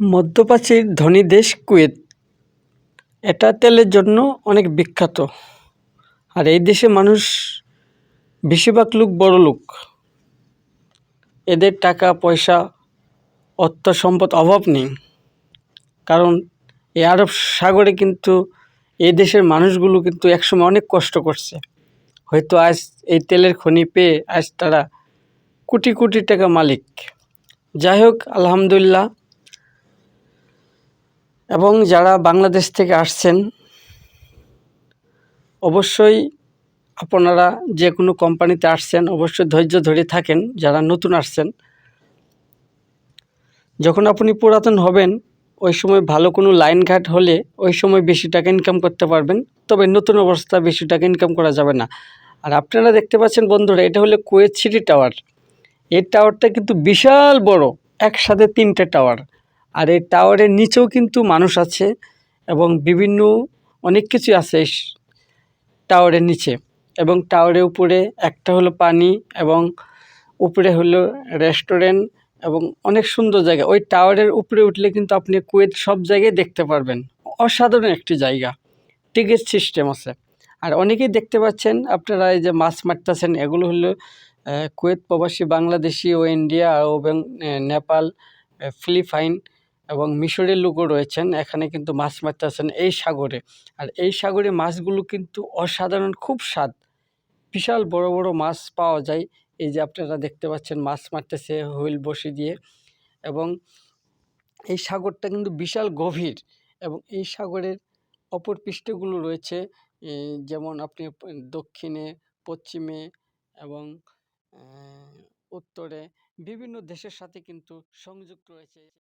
মধ্যপ্রাচ্যের ধনী দেশ কুয়েত। এটা তেলের জন্য অনেক বিখ্যাত। আর এই দেশে মানুষ বেশিরভাগ লোক বড় লোক। এদের টাকা, পয়সা, অর্থ সম্পদ অভাব নেই। কারণ এই আরব সাগরে কিন্তু এই দেশের মানুষগুলো কিন্তু একসময় অনেক কষ্ট করছে। হয়তো আজ এই তেলের খনি পেয়ে আজ তারা কোটি কোটি টাকা মালিক। যাই হোক, আলহামদুলিল্লাহ এবং যারা বাংলাদেশ থেকে আসছেন, অবশ্যই আপনারা যে কোনো কোম্পানিতে আসছেন, অবশ্যই ধৈর্য ধরে থাকেন, যারা নতুন আসছেন। যখন আপনি পুরাতন হবেন, ওই সময় ভালো কোনো লাইন ঘাট হলে ওই সময় বেশি টাকা ইনকাম করতে পারবেন, তবে নতুন অবস্থা বেশি টাকা ইনকাম করা যাবে না। আর আপনারা দেখতে পাচ্ছেন বন্ধুরা, এটা হলো কুয়েত সিটি টাওয়ার। এই টাওয়ারটা কিন্তু বিশাল বড়, একসাথে তিনটে টাওয়ার। আর এই টাওয়ারের নিচেও কিন্তু মানুষ আছে এবং বিভিন্ন অনেক কিছু আছে টাওয়ারের নিচে এবং টাওয়ারের উপরে একটা হলো পানি এবং উপরে হলো রেস্টুরেন্ট এবং অনেক সুন্দর জায়গা। ওই টাওয়ারের উপরে উঠলে কিন্তু আপনি কুয়েত সব জায়গায় দেখতে পারবেন। অসাধারণ একটি জায়গা। টিকিট সিস্টেম আছে। আর অনেকেই দেখতে পাচ্ছেন আপনারা এই যে মাছ মারতেছেন এগুলো হলো কুয়েত প্রবাসী বাংলাদেশি ও ইন্ডিয়া আহ, নেপাল ফিলিপাইন এবং মিশরের লোকও রয়েছেন। এখানে কিন্তু মাছ মারতেছেন এই সাগরে। আর এই সাগরে মাছগুলো কিন্তু অসাধারণ, খুব স্বাদ। বিশাল বড় বড় মাছ পাওয়া যায়। এই যে আপনারা দেখতে পাচ্ছেন, মাছ মারতেছে হুইল বসে দিয়ে। এবং এই সাগরটা কিন্তু বিশাল গভীর এবং এই সাগরের অপর পৃষ্ঠগুলো রয়েছে যেমন আপনি দক্ষিণে, পশ্চিমে এবং উত্তরে বিভিন্ন দেশের সাথে কিন্তু সংযুক্ত রয়েছে।